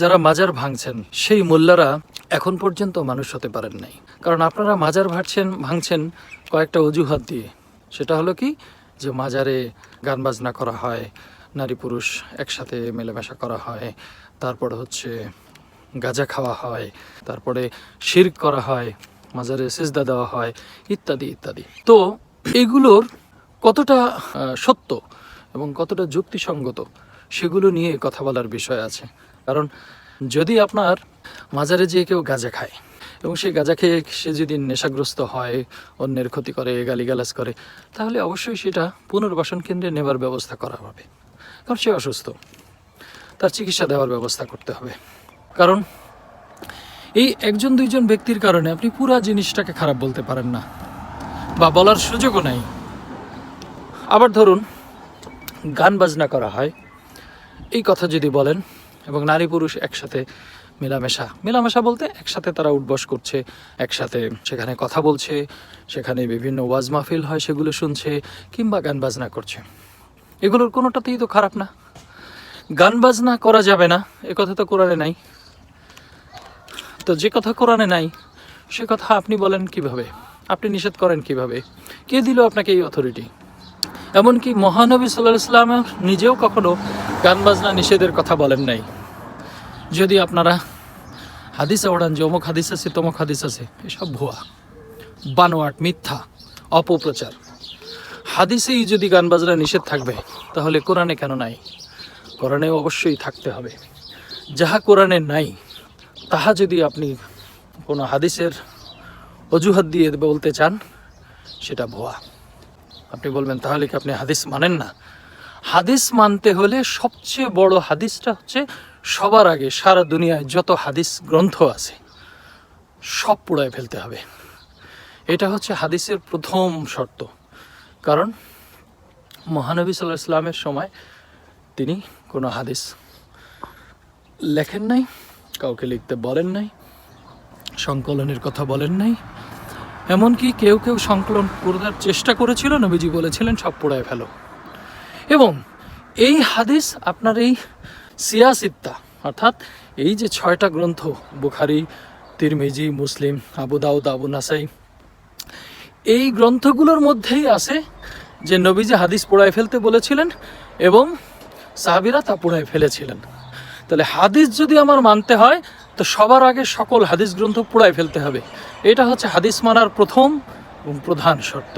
যারা মাজার ভাঙছেন, সেই মোল্লারা এখন পর্যন্ত মানুষ হতে পারেন নাই। কারণ আপনারা মাজার ভাঙছেন ভাঙছেন কয়েকটা অজুহাত দিয়ে। সেটা হলো কি? যে মাজারে গান বাজনা করা হয়, নারী পুরুষ একসাথে মেলামেশা করা হয়, তারপর হচ্ছে গাঁজা খাওয়া হয়, তারপরে শির করা হয়, মাজারে সেজদা দেওয়া হয়, ইত্যাদি ইত্যাদি। তো এগুলোর কতটা সত্য এবং কতটা যুক্তিসঙ্গত, সেগুলো নিয়ে কথা বলার বিষয় আছে। কারণ যদি আপনার মাজারে যেয়ে কেউ গাঁজা খায় এবং সেই গাঁজা খেয়ে সে যদি নেশাগ্রস্ত হয়, অন্যের ক্ষতি করে, গালিগালাজ করে, তাহলে অবশ্যই সেটা পুনর্বাসন কেন্দ্রে নেবার ব্যবস্থা করা হবে। কারণ সে অসুস্থ, তার চিকিৎসা দেওয়ার ব্যবস্থা করতে হবে। কারণ এই একজন, দুইজন ব্যক্তির কারণে আপনি পুরা জিনিসটাকে খারাপ বলতে পারেন না বা বলার সুযোগও নাই। আবার ধরুন, গান বাজনা করা হয়, এই কথা যদি বলেন এবং নারী পুরুষ একসাথে মেলামেশা। মেলামেশা বলতে একসাথে তারা উঠবস করছে, একসাথে সেখানে কথা বলছে, সেখানে বিভিন্ন ওয়াজ মাহফিল হয়, সেগুলো শুনছে কিংবা গান বাজনা করছে। এগুলোর কোনোটাতেই তো খারাপ না। গান বাজনা করা যাবে না, এ কথা তো কোরআনে নাই। তো যে কথা কোরআনে নাই, সে কথা আপনি বলেন কীভাবে? আপনি নিষেধ করেন কীভাবে? কে দিল আপনাকে এই অথরিটি এমনকি মহানবী সাল্লাহ ইসলাম নিজেও কখনো গান বাজনা নিষেধের কথা বলেন নাই। যদি আপনারা হাদিসে ওড়ান যে অমুক হাদিস আছে, তমুক হাদিস আছে, এসব ভুয়া, বানোয়াট, মিথ্যা, অপপ্রচার। হাদিসেই যদি গান বাজনা নিষেধ থাকবে, তাহলে কোরআনে কেন নাই? কোরআনে অবশ্যই থাকতে হবে। যাহা কোরআনে নাই, তাহা যদি আপনি কোনো হাদিসের অজুহাত দিয়ে বলতে চান, সেটা ভুয়া। আপনি বলবেন, তাহলে কি আপনি হাদিস মানেন না? হাদিস মানতে হলে সবচেয়ে বড় হাদিসটা হচ্ছে সবার আগে সারা দুনিয়ায় যত হাদিস গ্রন্থ আছে, সব পুড়ায় ফেলতে হবে। এটা হচ্ছে হাদিসের প্রথম শর্ত। কারণ মহানবী সাল্লাহ ইসলামের সময় তিনি কোনো হাদিস লেখেন নাই, কাউকে লিখতে বলেন নাই, সংকলনের কথা বলেন নাই এমনকি কেউ কেউ সংকলন করার চেষ্টা করেছিল, নবীজি বলেছিলেন, সব পোড়ায় ফেলো। এবং এই হাদিস আপনার এই সিয়াসিত্তা, অর্থাৎ এই যে ছয়টা গ্রন্থ, বুখারি, তিরমিজি, মুসলিম, আবু দাউদ, আবু নাসাই, এই গ্রন্থগুলোর মধ্যেই আছে যে নবীজি হাদিস পোড়ায় ফেলতে বলেছিলেন এবং সাহাবিরা তা পোড়ায় ফেলেছিলেন। তাহলে হাদিস যদি আমার মানতে হয় তো সবার আগে সকল হাদিস গ্রন্থ পোড়ায় ফেলতে হবে। এটা হচ্ছে হাদিস মানার প্রথম এবং প্রধান শর্ত।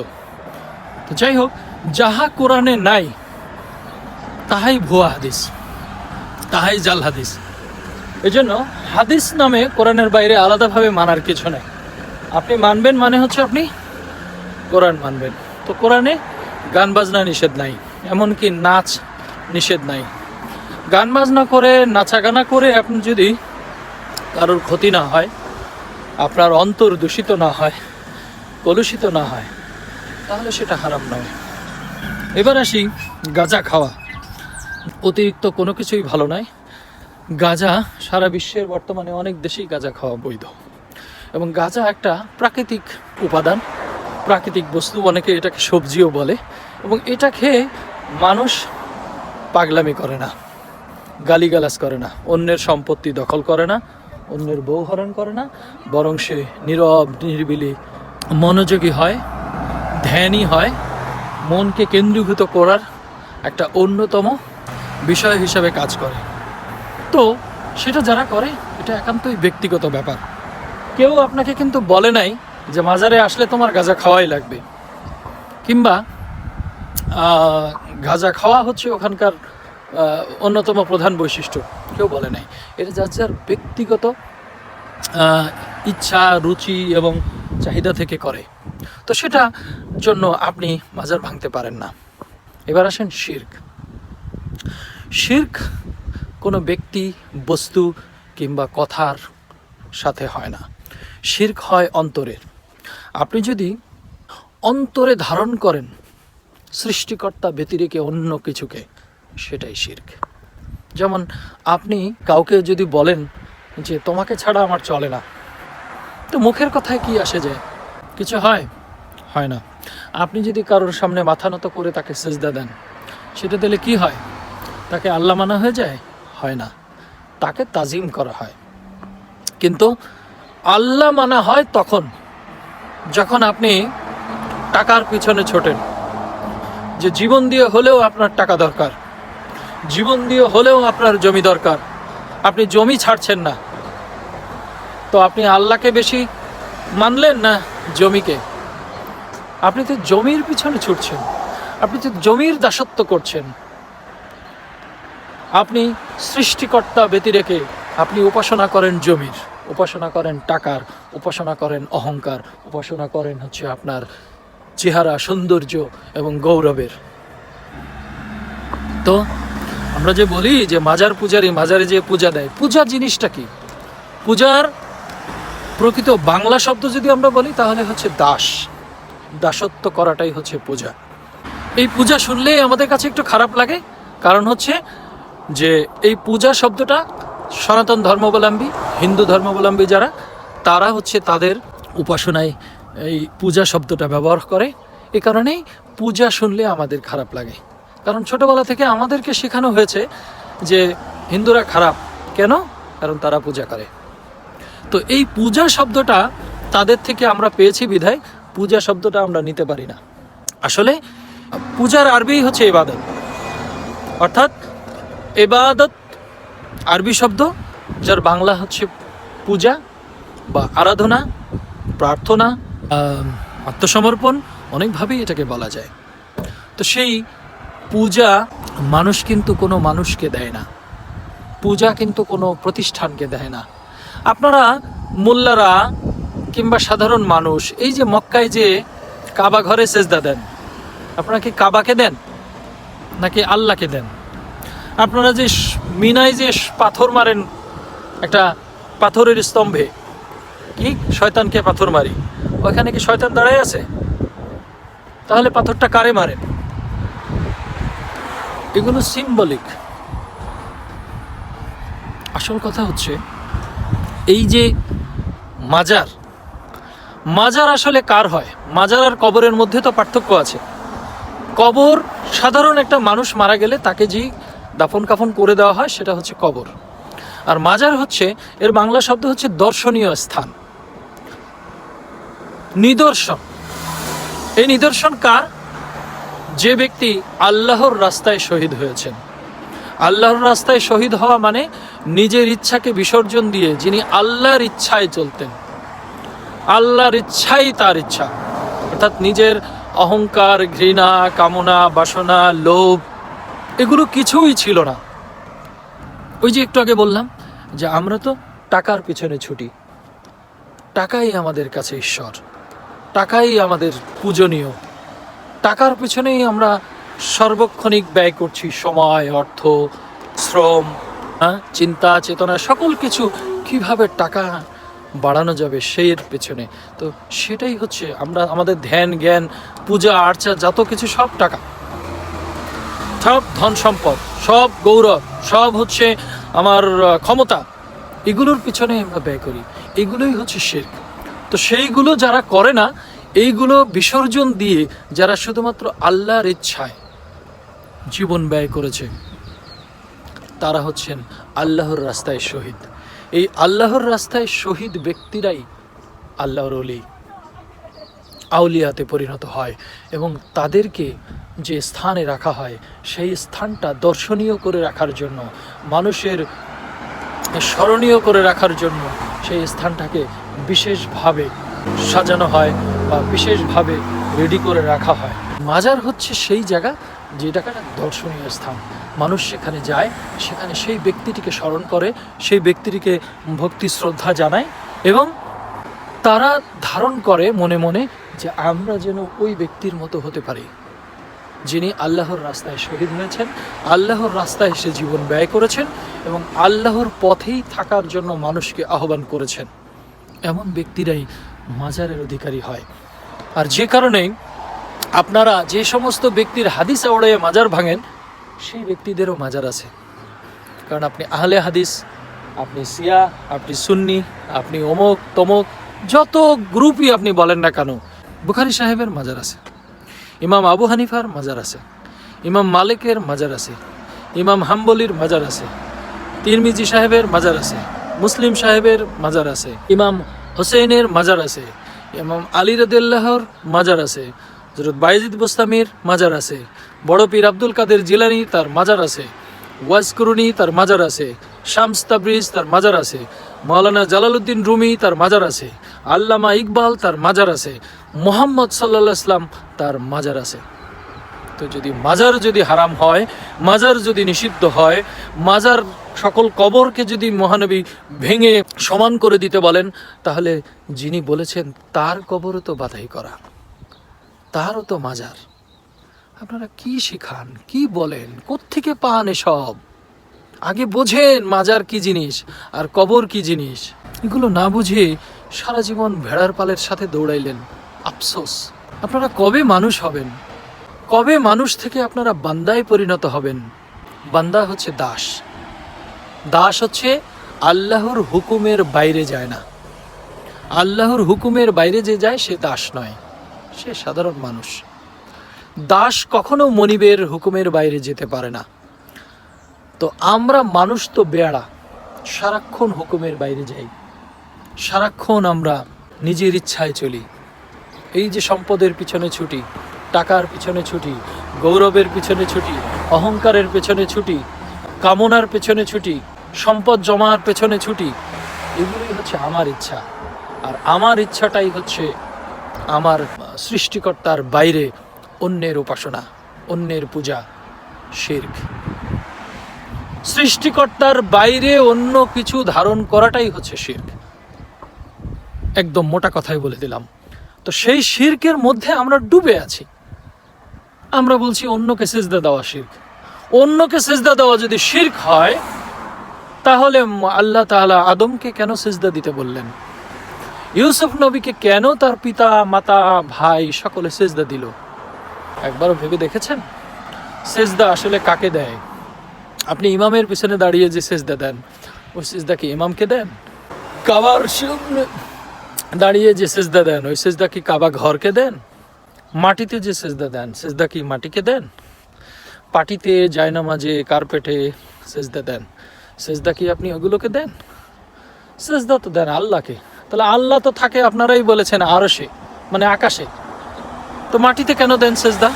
তো যাই হোক, যাহা কোরআনে নাই, তাহাই ভুয়া হাদিস, তাহাই জাল হাদিস। এজন্য হাদিস নামে কোরআনের বাইরে আলাদাভাবে মানার কিছু নেই। আপনি মানবেন মানে হচ্ছে আপনি কোরআন মানবেন। তো কোরআনে গান বাজনা নিষেধ নাই, এমনকি নাচ নিষেধ নাই। গান বাজনা করে নাচা গানা করে আপনি যদি কারোর ক্ষতি না হয়, আপনার অন্তর দূষিত না হয়, কলুষিত না হয়, তাহলে সেটা হারাম নয়। এবার আসি গাঁজা খাওয়া। অতিরিক্ত কোনো কিছুই ভালো নয় গাঁজা সারা বিশ্বের বর্তমানে অনেক দেশেই গাঁজা খাওয়া বৈধ। এবং গাঁজা একটা প্রাকৃতিক উপাদান। প্রাকৃতিক বস্তু অনেকে এটাকে সবজিও বলে। এবং এটা খেয়ে মানুষ পাগলামি করে না, গালিগালাজ করে না, অন্যের সম্পত্তি দখল করে না অন্যের বউ হরণ করে না, বরং সে নীরব, নির্বিলি, মনোযোগী হয়, ধ্যানই হয়, মনকে কেন্দ্রীভূত করার একটা অন্যতম বিষয় হিসাবে কাজ করে। তো সেটা যারা করে, এটা একান্তই ব্যক্তিগত ব্যাপার। কেউ আপনাকে কিন্তু বলে নাই যে মাজারে আসলে তোমার গাঁজা খাওয়াই লাগবে। কিংবা গাঁজা খাওয়া হচ্ছে ওখানকার অন্যতম প্রধান বৈশিষ্ট্য। কেউ বলে নাই। এটা যার যার ব্যক্তিগত ইচ্ছা, রুচি এবং চাহিদা থেকে করে। তো সেটা জন্য আপনি মাজার ভাঙতে পারেন না। এবার আসেন শির্ক। শির্ক কোনো ব্যক্তি, বস্তু কিংবা কথার সাথে হয় না। শির্ক হয় অন্তরের। আপনি যদি অন্তরে ধারণ করেন, সৃষ্টিকর্তা ব্যতিরেকে অন্য কিছুকে, সেটাই শির্ক। যেমন আপনি কাউকে যদি বলেন যে তোমাকে ছাড়া আমার চলে না। তো মুখের কথায় কি আসে যায় কিছু হয়? হয় না। আপনি যদি কারোর সামনে মাথা নত করে তাকে সেজদা দেন, সেটা দিলে কি হয়? তাকে আল্লাহ মানা হয়ে যায়? হয় না। তাকে তাজিম করা হয়। কিন্তু আল্লাহ মানা হয় তখন, যখন আপনি টাকার পিছনে ছোটেন। যে জীবন দিয়ে হলেও আপনার টাকা দরকার। জীবন দিয়ে হলেও আপনার জমি দরকার। আপনি জমি ছাড়ছেন না। তো আপনি আল্লাহকে বেশি মানলেন না জমিকে? আপনি তো জমির পিছনে ছুটছেন। আপনি তো জমির দাসত্ব করছেন। আপনি সৃষ্টিকর্তা ব্যতি রেখে আপনি উপাসনা করেন জমির, উপাসনা করেন টাকার, উপাসনা করেন অহংকার, উপাসনা করেন হচ্ছে আপনার চেহারা, সৌন্দর্য এবং গৌরবের। তো আমরা যে বলি যে মাজার পূজারি, মাজারে যে পূজা দেয়, পূজা জিনিসটা কি? পূজার প্রকৃত বাংলা শব্দ যদি আমরা বলি, তাহলে হচ্ছে দাস। দাসত্ব করাটাই হচ্ছে পূজা। এই পূজা শুনলেই আমাদের কাছে একটু খারাপ লাগে, কারণ হচ্ছে যে এই পূজা শব্দটা সনাতন ধর্মাবলম্বী, হিন্দু ধর্মাবলম্বী যারা, তারা হচ্ছে তাদের উপাসনায় এই পূজা শব্দটা ব্যবহার করে। এ কারণেই পূজা শুনলে আমাদের খারাপ লাগে। কারণ ছোটোবেলা থেকে আমাদেরকে শেখানো হয়েছে যে হিন্দুরা খারাপ। কেন? কারণ তারা পূজা করে। তো এই পূজা শব্দটা তাদের থেকে আমরা পেয়েছি বিধায়, পূজা শব্দটা আমরা নিতে পারি না। আসলে পূজার আরবি হচ্ছে এবাদত অর্থাৎ এবাদত আরবি শব্দ, যার বাংলা হচ্ছে পূজা বা আরাধনা, প্রার্থনা আত্মসমর্পণ, অনেকভাবেই এটাকে বলা যায়। তো সেই পূজা মানুষ কিন্তু কোনো মানুষকে দেয় না। পূজা কিন্তু কোনো প্রতিষ্ঠানকে দেয় না। আপনারা মোল্লারা কিংবা সাধারণ মানুষ, এই যে মক্কায় যে কাবা ঘরে সেজদা দেন, আপনারা কি কাবাকে দেন নাকি আল্লাহকে দেন? আপনারা যে মিনায় যে পাথর মারেন, একটা পাথরের স্তম্ভে, কি? শয়তানকে পাথর মারি। ওখানে কি শয়তান দাঁড়ায় আছে? তাহলে পাথরটা কারে মারেন? এগুলো সিম্বলিক আসল কথা হচ্ছে এই যে মাজার মাজার আসলে কার হয়? মাজার আর কবরের মধ্যে তো পার্থক্য আছে। কবর সাধারণ একটা মানুষ মারা গেলে তাকে যে দাফন কাফন করে দেওয়া হয় সেটা হচ্ছে কবর। আর মাজার হচ্ছে, এর বাংলা শব্দ হচ্ছে দর্শনীয় স্থান। নিদর্শন। এই নিদর্শন কার? যে ব্যক্তি আল্লাহর রাস্তায় শহীদ হয়েছেন। আল্লাহর রাস্তায় শহীদ হওয়া মানে নিজের ইচ্ছাকে বিসর্জন দিয়ে যিনি আল্লাহর ইচ্ছায় চলতেন। আল্লাহর ইচ্ছাই তার ইচ্ছা। অর্থাৎ নিজের অহংকার, ঘৃণা, কামনা, বাসনা, লোভ, এগুলো কিছুই ছিল না। ওই যে একটু আগে বললাম যে আমরা তো টাকার পিছনে ছুটি। টাকাই আমাদের কাছে ঈশ্বর। টাকাই আমাদের পূজনীয়। টাকার পিছনেই আমরা সর্বক্ষণিক ব্যয় করছি সময় অর্থ শ্রম হ্যাঁ, চিন্তা চেতনা সকল কিছু। কীভাবে টাকা বাড়ানো যাবে সেই পেছনে? তো সেটাই হচ্ছে আমরা আমাদের ধ্যান জ্ঞান পূজা আর্চা যত কিছু সব টাকা। সব ধন সম্পদ সব গৌরব সব হচ্ছে আমার ক্ষমতা। এগুলোর পিছনে আমরা ব্যয় করি। এগুলোই হচ্ছে শেখ তো সেইগুলো যারা করে না এইগুলো বিসর্জন দিয়ে যারা শুধুমাত্র আল্লাহর ইচ্ছায় জীবন ব্যয় করেছে। তারা হচ্ছেন আল্লাহর রাস্তায় শহীদ। এই আল্লাহর রাস্তায় শহীদ ব্যক্তিরাই আল্লাহর অলি আউলিয়াতে পরিণত হয় এবং তাদেরকে যে স্থানে রাখা হয়, সেই স্থানটা দর্শনীয় করে রাখার জন্য, মানুষের স্মরণীয় করে রাখার জন্য সেই স্থানটাকে বিশেষভাবে সাজানো হয় বা বিশেষভাবে রেডি করে রাখা হয়। মাজার হচ্ছে সেই জায়গা একটা দর্শনীয় স্থান। মানুষ সেখানে যায়, সেখানে সেই ব্যক্তিটিকে স্মরণ করে, সেই ব্যক্তিটিকে ভক্তি, শ্রদ্ধা জানায় এবং তারা ধারণ করে মনে মনে যে আমরা যেন ওই ব্যক্তির মতো হতে পারি, যিনি আল্লাহর রাস্তায় শহীদ হয়েছেন, আল্লাহর রাস্তায় এসে জীবন ব্যয় করেছেন এবং আল্লাহর পথেই থাকার জন্য মানুষকে আহ্বান করেছেন। এমন ব্যক্তিরাই মাজারের অধিকারী হয়। আর যে কারণে আপনারা যে সমস্ত ব্যক্তির হাদিস আওড়ে মাজার ভাঙেন, সেই ব্যক্তিদেরও মাজার আছে। কারণ আপনি আহলে হাদিস, আপনি সিয়া আপনি সুন্নি, আপনি অমুক, তমুক, যত গ্রুপই আপনি বলেন না কেন, বুখারি সাহেবের মাজার আছে। ইমাম আবু হানিফার মাজার আছে। ইমাম মালিকের মাজার আছে। ইমাম হাম্বলির মাজার আছে। তিরমিজি সাহেবের মাজার আছে। মুসলিম সাহেবের মাজার আছে। ইমাম হোসেনের মাজার আছে। ইমাম আলী রদুল্লাহর মাজার আছে। হজরত বাইজিদ বুস্তামির মাজার আছে। বড় পীর আব্দুল কাদের জিলানি তার মাজার আছে। ওয়াজ করুনি তার মাজার আছে। শামস তাবরিজ তার মাজার আছে। মৌলানা জালালউদ্দিন রুমি তার মাজার আছে। আল্লামা ইকবাল তার মাজার আছে। মোহাম্মদ সাল্লাহ ইসলাম তার মাজার আছে। তো যদি মাজার যদি হারাম হয়, মাজার যদি নিষিদ্ধ হয়, মাজার সকল কবরকে যদি মহানবী ভেঙে সমান করে দিতে বলেন, তাহলে যিনি বলেছেন তার কবরও তো বাধাই করা। তারও তো মাজার। আপনারা কি শেখান? কি বলেন? কোত্থেকে পান এসব? আগে বোঝেন মাজার কি জিনিস আর কবর কি জিনিস। এগুলো না বুঝে সারা জীবন ভেড়ার পালের সাথে দৌড়াইলেন। আফসোস। আপনারা কবে মানুষ হবেন? কবে মানুষ থেকে আপনারা বান্দায় পরিণত হবেন? বান্দা হচ্ছে দাস। দাস হচ্ছে আল্লাহর হুকুমের বাইরে যায় না। আল্লাহর হুকুমের বাইরে যে যায় সে দাস নয়। সে সাধারণ মানুষ। দাস কখনো মনিবের হুকুমের বাইরে যেতে পারে না। তো আমরা মানুষ তো বেড়া সারাক্ষণ হুকুমের বাইরে যাই। সারাক্ষণ আমরা নিজের ইচ্ছায় চলি। এই যে সম্পদের পিছনে ছুটি, টাকার পিছনে ছুটি, গৌরবের পিছনে ছুটি, অহংকারের পেছনে ছুটি, কামনার পেছনে ছুটি, সম্পদ জমার পেছনে ছুটি, এগুলোই হচ্ছে আমার ইচ্ছা। আর আমার ইচ্ছাটাই হচ্ছে আমার সৃষ্টিকর্তার বাইরে অন্যের উপাসনা, অন্যের পূজা, শির্ক। সৃষ্টিকর্তার বাইরে অন্য কিছু ধারণ করাটাই হচ্ছে শির্ক। একদম মোটা কথাই বলে দিলাম। তো সেই শির্কের মধ্যে আমরা ডুবে আছি। আমরা বলছি, অন্যকে সেজদা দেওয়া শির্ক। অন্যকে সেজদা দেওয়া যদি শির্ক হয়, তাহলে আল্লাহ তাআলা আদমকে কেন সেজদা দিতে বললেন? ইউসুফ নবীকে কেন তার পিতা, মাতা, ভাই সকলে সেজদা দিল? একবারও ভেবে দেখেছেন? সেজদা আসলে কাকে দেয়? আপনি ইমামের পিছনে দাঁড়িয়ে যে সেজদা দেন, ওই সেজদা কি ইমামকে দেন? কাবার সামনে দাঁড়িয়ে যে সেজদা দেন, ওই সেজদা কি কাবা ঘরকে দেন? মাটিতে যে সেজদা দেন, সেজদা কি মাটিকে দেন? পাটিতে, জায়নামাজে, কার্পেটে সেজদা দেন। সেজদা কি আপনি ওগুলোকে দেন? সেজদা তো দেন আল্লাহকে। তাহলে আল্লাহ তো থাকে, আপনারাই বলেছেন আরশে মানে আকাশে। তো মাটিতে কেন দেন সেজদা?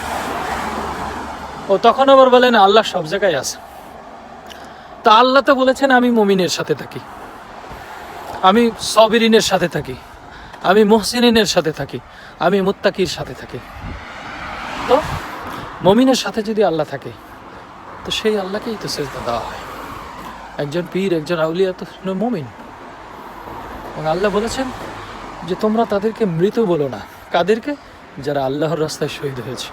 ও তখন আবার বলেন, আল্লাহ সব জায়গায় আছে। তা আল্লাহ তো বলেছেন, আমি মমিনের সাথে থাকি। আমি সবিরিনের সাথে থাকি। আমি মোহসিনের সাথে থাকি। আমি মুত্তাকির সাথে থাকি। তো মমিনের সাথে যদি আল্লাহ থাকে, তো সেই আল্লাহকেই তো সেজদা দেওয়া হয়। একজন পীর, একজন আউলিয়া তো মমিন। এবং আল্লাহ বলেছেন যে তোমরা তাদেরকে মৃত বলো না। কাদেরকে? যারা আল্লাহর রাস্তায় শহীদ হয়েছে।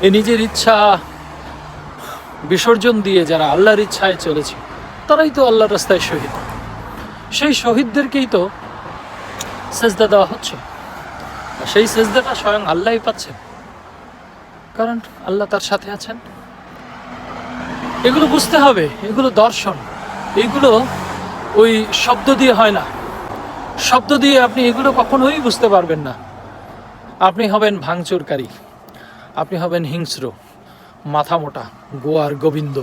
এই নিজের ইচ্ছা বিসর্জন দিয়ে যারা আল্লাহর ইচ্ছায় চলেছে, তারাই তো আল্লাহর রাস্তায় শহীদ। সেই শহীদদেরকেই তো সেজদা দেওয়া হচ্ছে। সেই সেজদাটা স্বয়ং আল্লাহই পাচ্ছেন। কারণ আল্লাহ তার সাথে আছেন। এগুলো বুঝতে হবে, এগুলো দর্শন। এগুলো ওই শব্দ দিয়ে হয় না। শব্দ দিয়ে আপনি এগুলো কখনোই বুঝতে পারবেন না। আপনি হবেন ভাঙচুরকারী। আপনি হবেন হিংস্র, মাথা মোটা, গোয়ার গোবিন্দ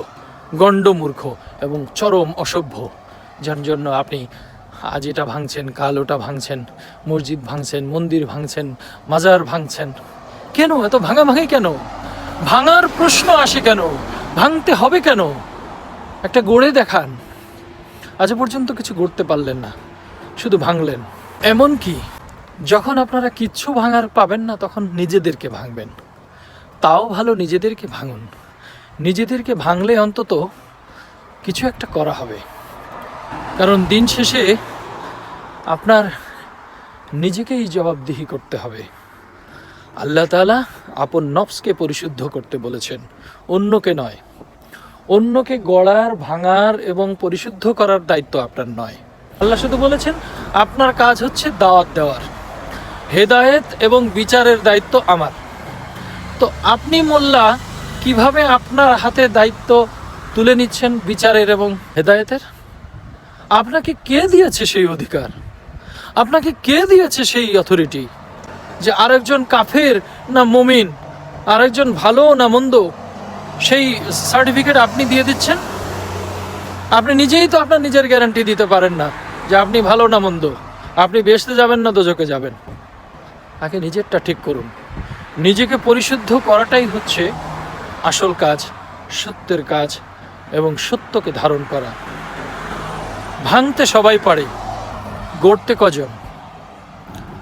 গণ্ডমূর্খ এবং চরম অসভ্য। যার জন্য আপনি আজ এটা ভাঙছেন, কাল ওটা ভাঙছেন, মসজিদ ভাঙছেন, মন্দির ভাঙছেন, মাজার ভাঙছেন। কেন? এত ভাঙাভাঙি কেন? ভাঙার প্রশ্ন আসে কেন? ভাঙতে হবে কেন? একটা গড়ে দেখান। আজ পর্যন্ত কিছু গড়তে পারলেন না। শুধু ভাঙলেন। এমন কি যখন আপনারা কিচ্ছু ভাঙার পাবেন না, তখন নিজেদেরকে ভাঙবেন। তাও ভালো নিজেদেরকে ভাঙুন। নিজেদেরকে ভাঙলে অন্তত কিছু একটা করা হবে। কারণ দিন শেষে আপনার নিজেকেই জবাবদিহি করতে হবে। আল্লাহ তাআলা আপন নফসকে পরিশুদ্ধ করতে বলেছেন, অন্যকে নয়। অন্যকে গড়ার, ভাঙার এবং পরিশুদ্ধ করার দায়িত্ব আপনার নয়। আল্লাহ শুধু বলেছেন, আপনার কাজ হচ্ছে দাওয়াত দেওয়ার। হেদায়েত এবং বিচারের দায়িত্ব আমার। তো আপনি মোল্লা, কীভাবে আপনার হাতে দায়িত্ব তুলে নিচ্ছেন বিচারের এবং হেদায়েতের? আপনাকে কে দিয়েছে সেই অধিকার? আপনাকে কে দিয়েছে সেই অথরিটি যে আরেকজন কাফের না মমিন, আরেকজন ভালো না মন্দ, সেই সার্টিফিকেট আপনি দিয়ে দিচ্ছেন? আপনি নিজেই তো আপনার নিজের গ্যারান্টি দিতে পারেন না যে আপনি ভালো না মন্দ। আপনি বেসতে যাবেন না দোজকে যাবেন। আগে নিজেরটা ঠিক করুন। নিজেকে পরিশুদ্ধ করাটাই হচ্ছে আসল কাজ, সত্যের কাজ এবং সত্যকে ধারণ করা। ভাঙতে সবাই পারে, গড়তে কজন?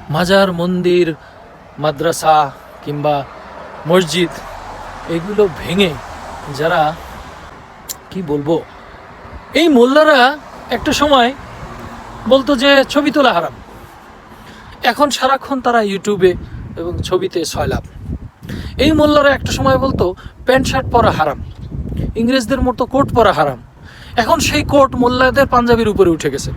মাজার, মন্দির, মাদ্রাসা কিংবা মসজিদ, এগুলো ভেঙে যারা, কি বলব এই মোল্লারা একটা সময় বলতো যে ছবি তোলা হারাম। এখন সারাক্ষণ তারা ইউটিউবে এবং ছবিতে সয়লাভ এই মোল্লারা একটা সময় বলতো, প্যান্ট শার্ট পরা হারাম, ইংরেজদের মতো কোট পরা হারাম। এখন সেই কোট মোল্লাদের পাঞ্জাবির উপরে উঠে গেছে।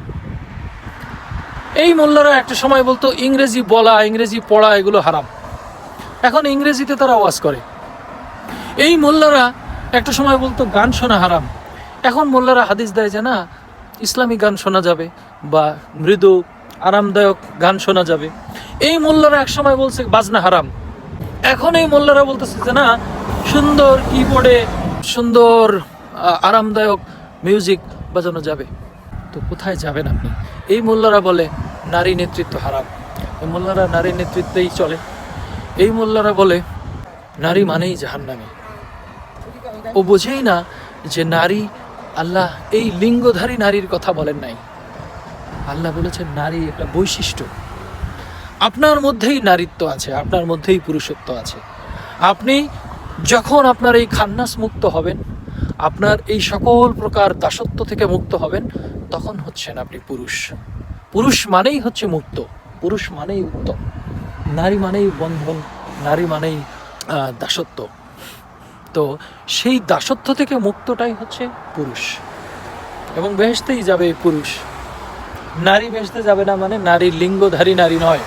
এই মোল্লারা একটা সময় বলতো, ইংরেজি বলা, ইংরেজি পড়া এগুলো হারাম। এখন ইংরেজিতে তারা ওয়াজ করে। এই মোল্লারা একটা সময় বলতো, গান শোনা হারাম। এখন মোল্লারা হাদিস দেয় যে না ইসলামিক গান শোনা যাবে বা মৃদু, আরামদায়ক গান শোনা যাবে। এই মোল্লারা এক সময় বলছে, বাজনা হারাম। এখন এই মোল্লারা বলতেছে যে না, সুন্দর কিবোর্ডে সুন্দর আরামদায়ক মিউজিক বাজানো যাবে। তো কোথায় যাবেন আপনি? এই মোল্লারা বলে, নারী নেতৃত্ব হারাম। এই মোল্লারা নারী নেতৃত্বেই চলে। এই মোল্লারা বলে, নারী মানেই জাহান্নামী। ও বোঝেই না যে নারী আল্লাহ এই লিঙ্গধারী নারীর কথা বলেন নাই। আল্লাহ বলেছেন, নারী একটা বৈশিষ্ট্য। আপনার মধ্যেই নারীত্ব আছে, আপনার মধ্যেই পুরুষত্ব আছে। আপনি যখন আপনার এই খান্নাস মুক্ত হবেন, আপনার এই সকল প্রকার দাসত্ব থেকে মুক্ত হবেন, তখন হচ্ছেন আপনি পুরুষ। পুরুষ মানেই হচ্ছে মুক্ত, পুরুষ মানেই উত্তম। নারী মানেই বন্ধন, নারী মানেই দাসত্ব। তো সেই দাসত্ব থেকে মুক্তটাই হচ্ছে পুরুষ। এবং বেহেশতেই যাবে পুরুষ। নারী বেহেশতে যাবে না মানে নারী লিঙ্গধারী নারী নয়।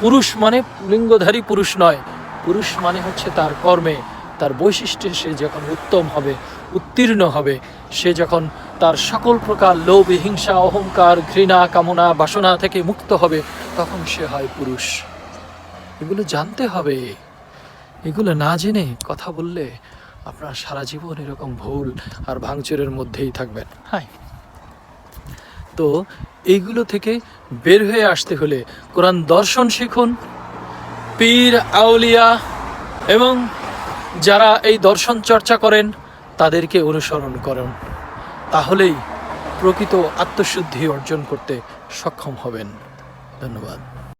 পুরুষ মানে লিঙ্গধারী পুরুষ নয়। পুরুষ মানে হচ্ছে তার কর্মে, তার বৈশিষ্ট্যে সে যখন উত্তম হবে, উত্তীর্ণ হবে, সে যখন তার সকল প্রকার লোভ, হিংসা, অহংকার, ঘৃণা, কামনা, বাসনা থেকে মুক্ত হবে, তখন সে হয় পুরুষ। এগুলো জানতে হবে। এগুলো না জেনে কথা বললে আপনার সারা জীবন এরকম ভুল আর ভাঙচুরের মধ্যেই থাকবেন। হাই। তো এইগুলো থেকে বের হয়ে আসতে হলে কোরআন দর্শন শিখুন পীর আউলিয়া এবং যারা এই দর্শন চর্চা করেন তাদেরকে অনুসরণ করুন। তাহলেই প্রকৃত আত্মশুদ্ধি অর্জন করতে সক্ষম হবেন। ধন্যবাদ।